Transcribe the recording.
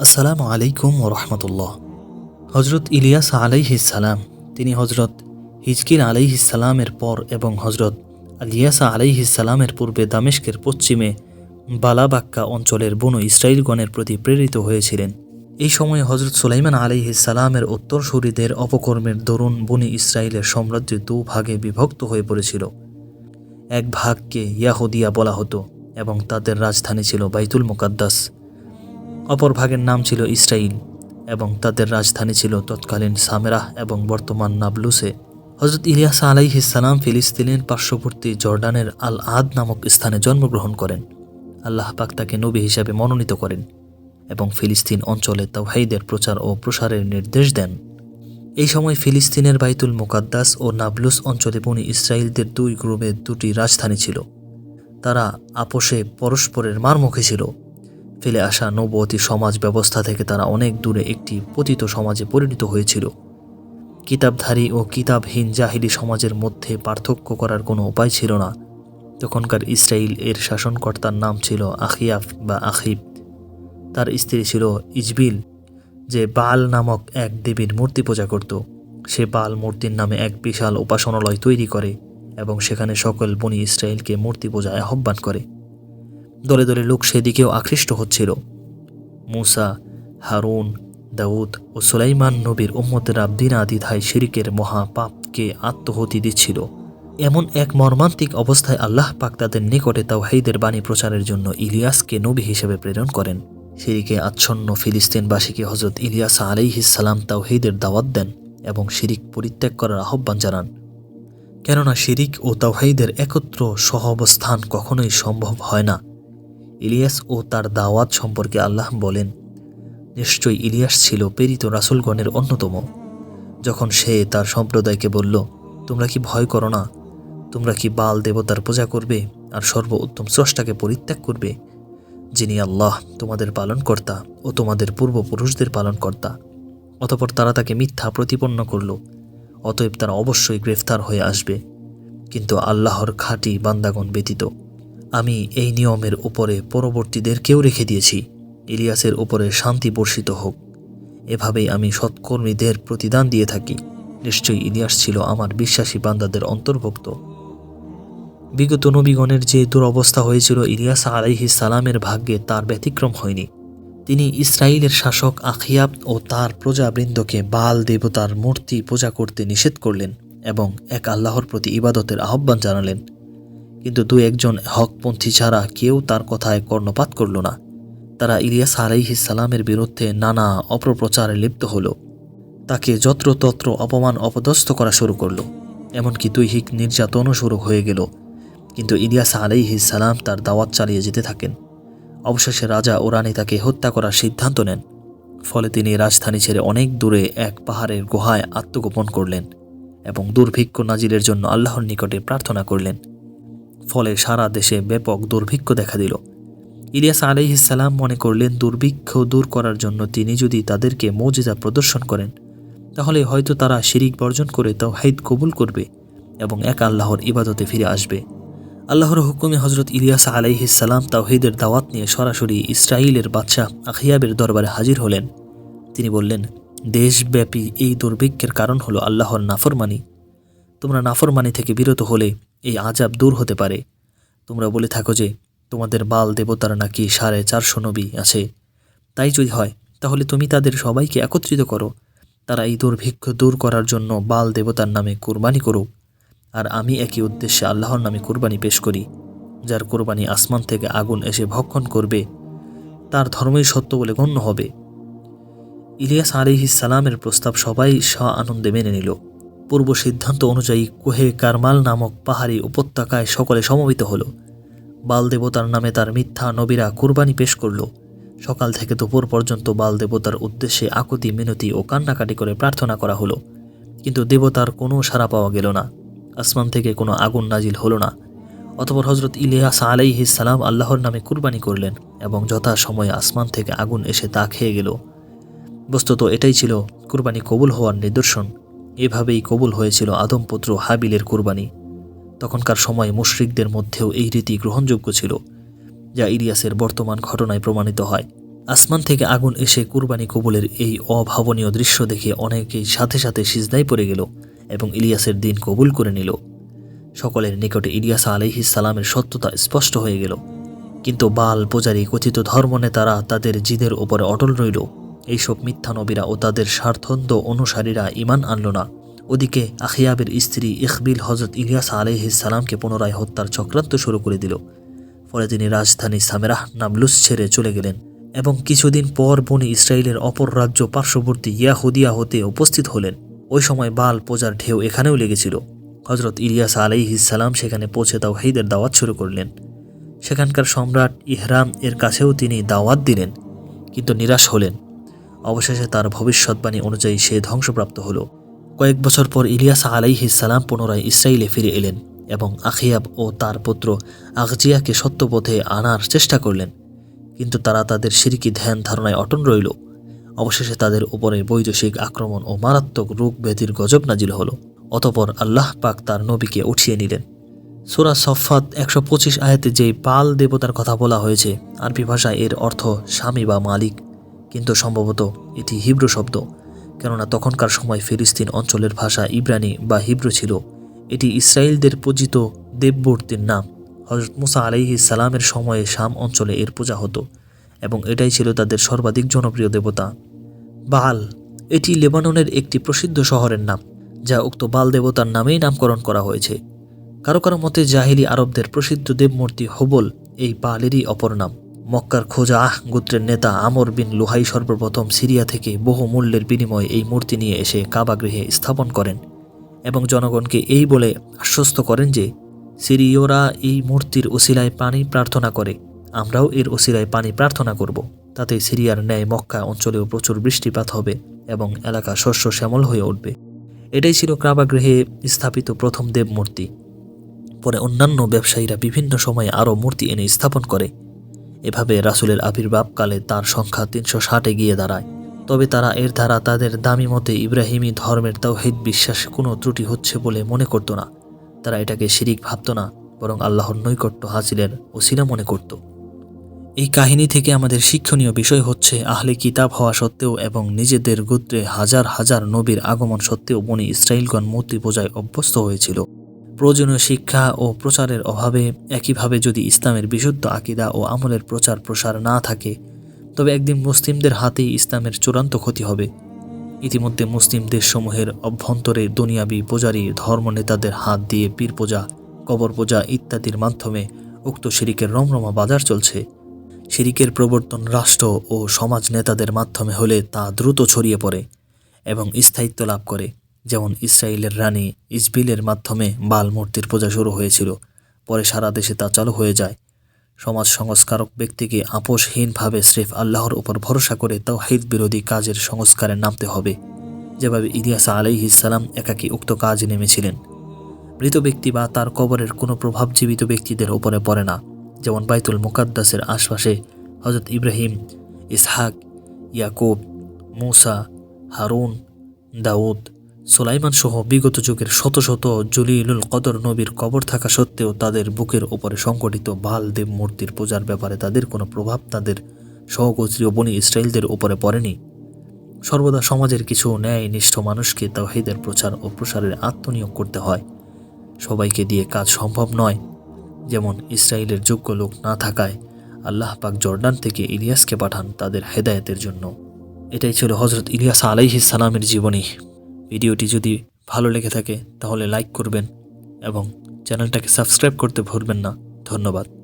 আসসালামু আলাইকুম ও রহমতুল্লাহ। হজরত ইলিয়াস আলাইহিসালাম তিনি হজরত হিজকির আলাইহিসালামের পর এবং হজরত আলিয়াসা আলাইহিসালামের পূর্বে দামেস্কের পশ্চিমে বালাবাক্কা অঞ্চলের বনু ইসরায়েলগণের প্রতি প্রেরিত হয়েছিলেন। এই সময়ে হজরত সুলাইমান আলাইহিসালামের উত্তরসূরিদের অপকর্মের দরুন বনি ইসরায়েলের সাম্রাজ্য দু ভাগে বিভক্ত হয়ে পড়েছিল। এক ভাগকে ইয়াহুদিয়া বলা হতো এবং তাদের রাজধানী ছিল বাইতুল মুকাদ্দাস। অপর ভাগের নাম ছিল ইসরাইল এবং তাদের রাজধানী ছিল তৎকালীন সামেরাহ এবং বর্তমান নাবলুসে। হজরত ইলিয়াস আলাইহিসালাম ফিলিস্তিনের পার্শ্ববর্তী জর্ডানের আল আদ নামক স্থানে জন্মগ্রহণ করেন। আল্লাহ পাক তাকে নবী হিসাবে মনোনীত করেন এবং ফিলিস্তিন অঞ্চলে তাওহাইদের প্রচার ও প্রসারের নির্দেশ দেন। এই সময় ফিলিস্তিনের বাইতুল মুকাদ্দাস ও নাবলুস অঞ্চলে বনি ইসরায়েলদের দুই গ্রুপের দুটি রাজধানী ছিল। তারা আপোষে পরস্পরের মারমুখী ছিল। ফেলে আসা নবতী সমাজ ব্যবস্থা থেকে তারা অনেক দূরে একটি পতিত সমাজে পরিণত হয়েছিল। কিতাবধারী ও কিতাবহীন জাহিলি সমাজের মধ্যে পার্থক্য করার কোনো উপায় ছিল না। তখনকার ইসরায়েল এর শাসনকর্তার নাম ছিল আখিয়াফ বা আখিব। তার স্ত্রী ছিল ইজবিল, যে বাল নামক এক দেবীর মূর্তি পূজা করত। সে বাল মূর্তির নামে এক বিশাল উপাসনালয় তৈরি করে এবং সেখানে সকল বনি ইসরায়েলকে মূর্তি পূজায় আহ্বান করে। দলে দলে লোক সেদিকেও আকৃষ্ট হচ্ছিল। মুসা, হারুন, দাউদ ও সুলাইমান নবীর উম্মতেরা বিনা দ্বিধায় শিরিকের মহাপাপকে আত্মহতি দিচ্ছিল। এমন এক মর্মান্তিক অবস্থায় আল্লাহ পাক তাদের নিকটে তাওহাইদের বাণী প্রচারের জন্য ইলিয়াসকে নবী হিসেবে প্রেরণ করেন। শিরিকে আচ্ছন্ন ফিলিস্তিনবাসীকে হজরত ইলিয়াস আলাইহিসালাম তাওহিদের দাওয়াত দেন এবং শিরিক পরিত্যাগ করার আহ্বান জানান। কেননা শিরিক ও তাওহাইদের একত্র সহাবস্থান কখনোই সম্ভব হয় না। ইলিয়াস ও তার দাওয়াত সম্পর্কে আল্লাহ বলেন, নিশ্চয়ই ইলিয়াস ছিল প্রেরিত রাসুলগণের অন্যতম। যখন সে তার সম্প্রদায়কে বলল, তোমরা কি ভয় করো না? তোমরা কি বাল দেবতার পূজা করবে আর সর্ব উত্তম স্রষ্টাকে পরিত্যাগ করবে? যিনি আল্লাহ, তোমাদের পালনকর্তা ও তোমাদের পূর্বপুরুষদের পালনকর্তা। অতপর তারা তাকে মিথ্যা প্রতিপন্ন করল। অতএব তারা অবশ্যই গ্রেফতার হয়ে আসবে। কিন্তু আল্লাহর খাঁটি বান্দাগণ ব্যতীত আমি এই নিয়মের উপরে পরবর্তীদেরকেও রেখে দিয়েছি। ইলিয়াসের উপরে শান্তি বর্ষিত হোক। এভাবেই আমি সৎকর্মীদের প্রতিদান দিয়ে থাকি। নিশ্চয়ই ইলিয়াস ছিল আমার বিশ্বাসী বান্দাদের অন্তর্ভুক্ত। বিগত নবীগণের যে দুরবস্থা হয়েছিল, ইলিয়াস আলাইহি সালামের ভাগ্যে তার ব্যতিক্রম হয়নি। তিনি ইসরায়েলের শাসক আখিয়াব ও তার প্রজাবৃন্দকে বাল দেবতার মূর্তি পূজা করতে নিষেধ করলেন এবং এক আল্লাহর প্রতি ইবাদতের আহ্বান জানালেন। কিন্তু দু একজন হকপন্থী ছাড়া কেউ তার কথায় কর্ণপাত করল না। তারা ইলিয়াস আলাইহিস সালামের বিরুদ্ধে নানা অপপ্রচারে লিপ্ত হল। তাকে যত্রতত্র অপমান অপদস্থ করা শুরু করল। এমনকি দৈহিক নির্যাতনও শুরু হয়ে গেল। কিন্তু ইলিয়াস আলাইহিস সালাম তার দাওয়াত চালিয়ে যেতে থাকেন। অবশেষে রাজা ও রানী তাকে হত্যা করার সিদ্ধান্ত নেন। ফলে তিনি রাজধানী ছেড়ে অনেক দূরে এক পাহাড়ের গুহায় আত্মগোপন করলেন এবং দুর্ভিক্ষ নাজিলের জন্য আল্লাহর নিকটে প্রার্থনা করলেন। ফলে সারা দেশে ব্যাপক দুর্ভিক্ষ দেখা দিল। ইলিয়াস আলাইহিসাল্লাম মনে করলেন, দুর্ভিক্ষ দূর করার জন্য তিনি যদি তাদেরকে মৌজিজা প্রদর্শন করেন, তাহলে হয়তো তারা শিরিক বর্জন করে তাওহাইদ কবুল করবে এবং এক আল্লাহর ইবাদতে ফিরে আসবে। আল্লাহর হুকুমে হজরত ইলিয়াস আলাইহিসাল্লাম তাওহিদের দাওয়াত নিয়ে সরাসরি ইসরায়েলের বাদশাহ আখিয়াবের দরবারে হাজির হলেন। তিনি বললেন, দেশব্যাপী এই দুর্ভিক্ষের কারণ হলো আল্লাহর নাফরমানি। তোমরা নাফরমানি থেকে বিরত হলে এই আজাব দূর হতে পারে। তোমরা বলে থাকো যে, তোমাদের বাল দেবতার নাকি সাড়ে চারশো নবী আছে। তাই যদি হয়, তাহলে তুমি তাদের সবাইকে একত্রিত করো। তারা এই দুর্ভিক্ষ দূর করার জন্য বাল দেবতার নামে কুরবানি করুক। আর আমি একই উদ্দেশ্যে আল্লাহর নামে কুরবানি পেশ করি, যার কোরবানি আসমান থেকে আগুন এসে ভক্ষণ করবে। তার ধর্মই সত্য বলে গণ্য হবে। ইলিয়াস আলিহিস সালামের প্রস্তাব সবাই স্ব আনন্দে মেনে নিল। পূর্ব সিদ্ধান্ত অনুযায়ী কোহে কারমাল নামক পাহাড়ি উপত্যকায় সকলে সমবেত হল। বাল দেবতার নামে তার মিথ্যা নবীরা কুরবানি পেশ করল। সকাল থেকে দুপুর পর্যন্ত বাল দেবতার উদ্দেশ্যে আকুতি, মিনতি ও কান্নাকাটি করে প্রার্থনা করা হলো। কিন্তু দেবতার কোনো সাড়া পাওয়া গেল না। আসমান থেকে কোনো আগুন নাজিল হলো না। অতপর হজরত ইলিয়াস সালাম আল্লাহর নামে কুরবানি করলেন এবং যথা সময়ে আসমান থেকে আগুন এসে তা খেয়ে গেল। বস্তুত এটাই ছিল কুরবানি কবুল হওয়ার নিদর্শন। এভাবেই কবুল হয়েছিল আদমপুত্র হাবিলের কুরবানি। তখনকার সময় মুশরিকদের মধ্যেও এই রীতি গ্রহণযোগ্য ছিল, যা ইলিয়াসের বর্তমান ঘটনায় প্রমাণিত হয়। আসমান থেকে আগুন এসে কুরবানি কবুলের এই অভাবনীয় দৃশ্য দেখে অনেকেই সাথে সাথে সিজদায় পড়ে গেল এবং ইলিয়াসের দিন কবুল করে নিল। সকলের নিকটে ইলিয়াস আলাইহিস সালামের সত্যতা স্পষ্ট হয়ে গেল। কিন্তু বাল পূজারী কথিত ধর্মনেতারা তাদের জিদের ওপরে অটল রইল। এইসব মিথ্যা নবীরা ও তাদের স্বার্থন্দ অনুসারীরা ইমান আনল না। ওদিকে আখিয়াবের স্ত্রী ইকবিল হজরত ইলিয়াস আলাইহিস সালামকে পুনরায় হত্যার চক্রান্ত শুরু করে দিল। ফলে তিনি রাজধানী সামেরাহ নামলুস ছেড়ে চলে গেলেন এবং কিছুদিন পর বনি ইসরায়েলের অপর রাজ্য পার্শ্ববর্তী ইয়াহুদিয়া হতে উপস্থিত হলেন। ওই সময় বাল পূজার ঢেউ এখানেও লেগেছিল। হজরত ইলিয়াস আলাইহিসালাম সেখানে পৌঁছে তাও হেদের দাওয়াত শুরু করলেন। সেখানকার সম্রাট ইহরাম এর কাছেও তিনি দাওয়াত দিলেন, কিন্তু নিরাশ হলেন। অবশেষে তার ভবিষ্যৎবাণী অনুযায়ী সে ধ্বংসপ্রাপ্ত হল। কয়েক বছর পর ইলিয়াস আলাইহিসালাম পুনরায় ইসরায়েলে ফিরে এলেন এবং আখিয়াব ও তার পুত্র আগজিয়াকে সত্যপথে আনার চেষ্টা করলেন। কিন্তু তারা তাদের সিরকি ধ্যান ধারণায় অটল রইল। অবশেষে তাদের উপরে বৈদেশিক আক্রমণ ও মারাত্মক রোগ ব্যাধির গজব নাজিল হলো। অতপর আল্লাহ পাক তার নবীকে উঠিয়ে নিলেন। সুরা সফাত একশো পঁচিশ আয়াতে যে পাল দেবতার কথা বলা হয়েছে, আরবি ভাষায় এর অর্থ স্বামী বা মালিক। কিন্তু সম্ভবত এটি হিব্রু শব্দ, কেননা তখনকার সময় ফিলিস্তিন অঞ্চলের ভাষা ইব্রানি বা হিব্রু ছিল। এটি ইসরায়েলদের পূজিত দেবমূর্তির নাম। হজরত মুসা আলাইহি সালামের সময়ে শাম অঞ্চলে এর পূজা হতো, এবং এটাই ছিল তাদের সর্বাধিক জনপ্রিয় দেবতা। বাল, এটি লেবাননের একটি প্রসিদ্ধ শহরের নাম, যা উক্ত বাল দেবতার নামেই নামকরণ করা হয়েছে। কারও কারও মতে, জাহিলি আরবদের প্রসিদ্ধ দেবমূর্তি হবল এই বালেরই অপর নাম। মক্কার খোজা আহ গোত্রের নেতা আমর বিন লুহাই সর্বপ্রথম সিরিয়া থেকে বহু মূল্যের বিনিময়ে এই মূর্তি নিয়ে এসে কাবাগৃহে স্থাপন করেন এবং জনগণকে এই বলে আশ্বস্ত করেন যে সিরিয়রা এই মূর্তির ওসিলায় পানি প্রার্থনা করে, আমরাও এর ওসিলায় পানি প্রার্থনা করব। তাতে সিরিয়ার ন্যায় মক্কা অঞ্চলেও প্রচুর বৃষ্টিপাত হবে এবং এলাকা শস্য শ্যামল হয়ে উঠবে। এটাই ছিল কাবাগৃহে স্থাপিত প্রথম দেব মূর্তি পরে অন্যান্য ব্যবসায়ীরা বিভিন্ন সময়ে আরও মূর্তি এনে স্থাপন করে। এভাবে রাসুলের আবির্ভাবকালে তার সংখ্যা তিনশো ষাটে গিয়ে দাঁড়ায়। তবে তারা এর দ্বারা তাদের দামি মতে ইব্রাহিমী ধর্মের তাওহিদ বিশ্বাসে কোনো ত্রুটি হচ্ছে বলে মনে করত না। তারা এটাকে শিরিক ভাবত না, বরং আল্লাহর নৈকট্য হাসিলের ওসিলা মনে করত। এই কাহিনী থেকে আমাদের শিক্ষণীয় বিষয় হচ্ছে, আহলে কিতাব হওয়া সত্ত্বেও এবং নিজেদের গোত্রে হাজার হাজার নবীর আগমন সত্ত্বেও বনি ইসরায়েলগণ মূর্তি পূজায় অভ্যস্ত হয়েছিল। প্রয়োজনীয় শিক্ষা ও প্রচারের অভাবে একইভাবে যদি ইসলামের বিশুদ্ধ আকিদা ও আমলের প্রচার প্রসার না থাকে, তবে একদিন মুসলিমদের হাতেই ইসলামের চূড়ান্ত ক্ষতি হবে। ইতিমধ্যে মুসলিম দেশসমূহের অভ্যন্তরে দুনিয়াবি পূজারী ধর্মনেতাদের হাত দিয়ে পীর পূজা, কবর পূজা ইত্যাদির মাধ্যমে উক্ত শিরিকের রমরমা বাজার চলছে। শিরিকের প্রবর্তন রাষ্ট্র ও সমাজ নেতাদের মাধ্যমে হলে তা দ্রুত ছড়িয়ে পড়ে এবং স্থায়িত্ব লাভ করে। যেমন ইসরায়েলের রানী ইসবিলের মাধ্যমে বাল মূর্তির পূজা শুরু হয়েছিল, পরে সারা দেশে তা চালু হয়ে যায়। সমাজ সংস্কারক ব্যক্তিকে আপোষহীনভাবে স্রেফ আল্লাহর উপর ভরসা করে তাওহিদ বিরোধী কাজের সংস্কারে নামতে হবে। যেভাবে ইলিয়াস আলাইহিসাল্লাম একাকী উক্ত কাজে নেমেছিলেন। মৃত ব্যক্তি বা তার কবরের কোনো প্রভাব জীবিত ব্যক্তিদের ওপরে পড়ে না। যেমন বাইতুল মুকাদ্দাসের আশপাশে হজরত ইব্রাহিম, ইসহাক, ইয়াকুব, মুসা, হারুন, দাউদ সোলাইমান সহ বিগত যুগের শত শত জলিলুল কদর নবীর কবর থাকা সত্ত্বেও তাদের বুকের ওপরে সংগঠিত বাল দেব মূর্তির পূজার ব্যাপারে তাদের কোনো প্রভাব তাদের সহগোত্রীয় বনি ইসরায়েলদের উপরে পড়েনি। সর্বদা সমাজের কিছু ন্যায় নিষ্ঠ মানুষকে তাওহিদের প্রচার ও প্রসারের আত্মনিয়োগ করতে হয়। সবাইকে দিয়ে কাজ সম্ভব নয়। যেমন ইসরায়েলের যোগ্য লোক না থাকায় আল্লাহ পাক জর্ডান থেকে ইলিয়াসকে পাঠান তাদের হেদায়েতের জন্য। এটাই ছিল হজরত ইলিয়াস আলাইহিস সালামের জীবনী। ভিডিওটি যদি ভালো লেগে থাকে তাহলে লাইক করবেন এবং চ্যানেলটাকে সাবস্ক্রাইব করতে ভুলবেন না। ধন্যবাদ।